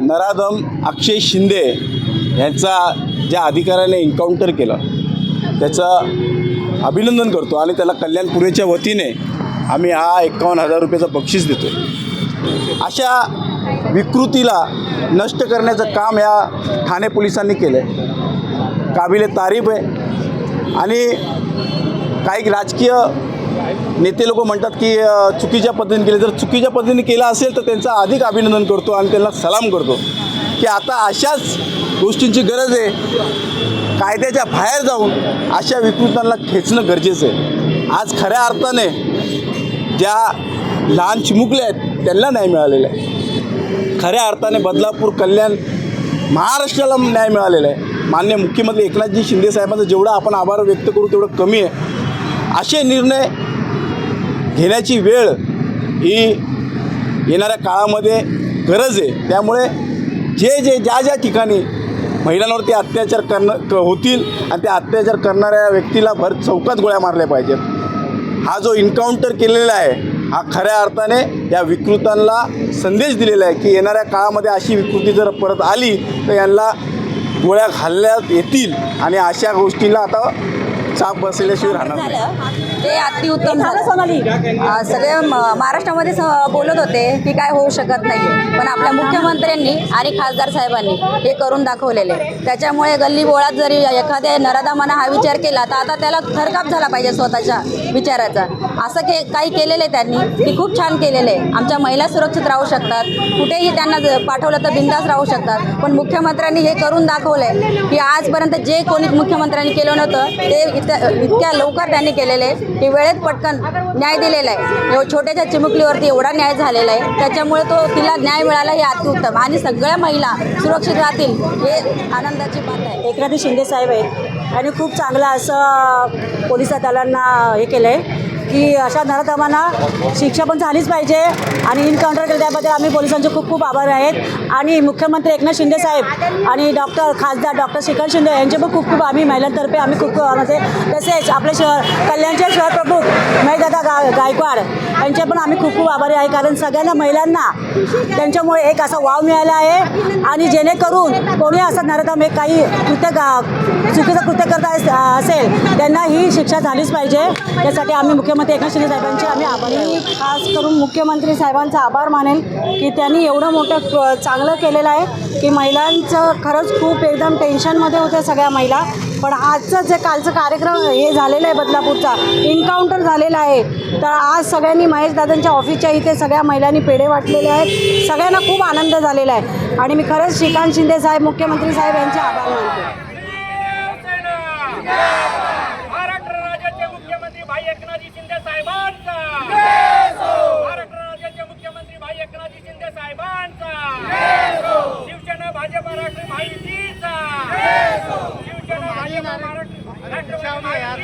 नराधम अक्षय शिंदे यांचा ज्या अधिकाऱ्याने एन्काउंटर केलं त्याचं अभिनंदन करतो आणि त्याला कल्याणपुरेच्या वतीने आम्ही हा एकावन्न हजार रुपयाचा बक्षीस देतो अशा विकृतीला नष्ट करण्याचं काम या ठाणे पोलिसांनी केलं आहे काबिले तारीफ आहे. आणि काही राजकीय नेते लोक म्हणतात की चुकीच्या पद्धतीने केले. जर चुकीच्या पद्धतीने केलं असेल तर त्यांचं अधिक अभिनंदन करतो आणि त्यांना सलाम करतो. की आता अशाच गोष्टींची गरज आहे. कायद्याच्या बाहेर जाऊन अशा विकृतांना खेचणं गरजेचं आहे. आज खऱ्या अर्थाने ज्या लहान चिमुकले आहेत त्यांना न्याय मिळालेला आहे. खऱ्या अर्थाने बदलापूर कल्याण महाराष्ट्राला न्याय मिळालेला आहे. मान्य मुख्यमंत्री एकनाथजी शिंदे साहेबांचा जेवढा आपण आभार व्यक्त करू तेवढं कमी आहे. असे निर्णय घेण्याची वेळ ही येणाऱ्या काळामध्ये गरज आहे. त्यामुळे जे जे ज्या ज्या ठिकाणी महिलांवरती अत्याचार करणं क होतील आणि त्या अत्याचार करणाऱ्या व्यक्तीला भर चौकात गोळ्या मारल्या पाहिजेत. हा जो इन्काउंटर केलेला आहे हा खऱ्या अर्थाने या विकृतांना संदेश दिलेला आहे की येणाऱ्या काळामध्ये अशी विकृती जर परत आली तर यांना गोळ्या घालण्यात येतील. आणि अशा गोष्टीला आता चाप बसल्याशिवाय राहणार नाही. झालं. ते अतिउत्तम झालं. सोनाली सगळे म- महाराष्ट्रामध्ये स- बोलत होते की काय होऊ शकत नाही पण आपल्या मुख्यमंत्र्यांनी आणि खासदार साहेबांनी हे करून दाखवलेले. त्याच्यामुळे गल्ली बोळात जरी एखाद्या नराधामानं हा विचार केला तर आता त्याला थरकाप झाला पाहिजे स्वतःच्या विचाराचा. असं के काही केलेलं आहे त्यांनी ते खूप छान केलेलं. आहे आमच्या महिला सुरक्षित राहू शकतात. कुठेही त्यांना ज- पाठवलं तर बिंदास राहू शकतात. पण मुख्यमंत्र्यांनी हे करून दाखवलंय की आजपर्यंत जे कोणी मुख्यमंत्र्यांनी केलं नव्हतं ते इतक्या इतक्या लवकर त्यांनी केलेले आहे की वेळेत पटकन न्याय दिलेला आहे. छोट्याच्या चिमुकलीवरती एवढा न्याय झालेला आहे. त्याच्यामुळे तो तिला न्याय मिळाला हे अतिउत्तम. आणि सगळ्या महिला सुरक्षित राहतील हे आनंदाची बात आहे. एकनाथ शिंदे साहेब आहेत. आणि खूप चांगलं असं पोलीस दलांना हे केलं आहे की अशा नराधमांना शिक्षा पण झालीच पाहिजे आणि इन्काउंटर केलं त्याबद्दल आम्ही पोलिसांचे खूप खूप आभार आहेत. आणि मुख्यमंत्री एकनाथ शिंदे साहेब आणि डॉक्टर खासदार डॉक्टर श्रीकांत शिंदे यांचे पण खूप खूप आम्ही महिलांतर्फे आम्ही खूप म्हणजे तसेच आपले शहर कल्याणचे शहरप्रमुख महेशदादा गा गायकवाड यांचे पण आम्ही खूप खूप आभारी आहे. कारण सगळ्यांना महिलांना त्यांच्यामुळे एक असा वाव मिळाला आहे. आणि जेणेकरून कोणी असं नरतम हे काही कृत्य गा चुकीचं कृत्य करता असेल त्यांना ही शिक्षा झालीच पाहिजे. त्यासाठी आम्ही मुख्यमंत्री एकनाथ शिंदे साहेबांचे आम्ही आभारी. खास करून मुख्यमंत्री साहेबांचा आभार मानेल की त्यांनी एवढं मोठं चांगलं केलेलं आहे की महिलांचं खरंच खूप एकदम टेन्शनमध्ये होत्या सगळ्या महिला. पण आजचं जे कालचं कार्यक्रम हे झालेलं आहे बदलापूरचा इन्काउंटर झालेला आहे. तर आज सगळ्यांनी महेश दादांच्या ऑफिसच्या इथे सगळ्या महिलांनी पेढे वाटलेले आहेत. सगळ्यांना खूप आनंद झालेला आहे. आणि मी खरंच श्रीकांत शिंदे साहेब मुख्यमंत्री साहेब यांचे आभार मानतो. યાર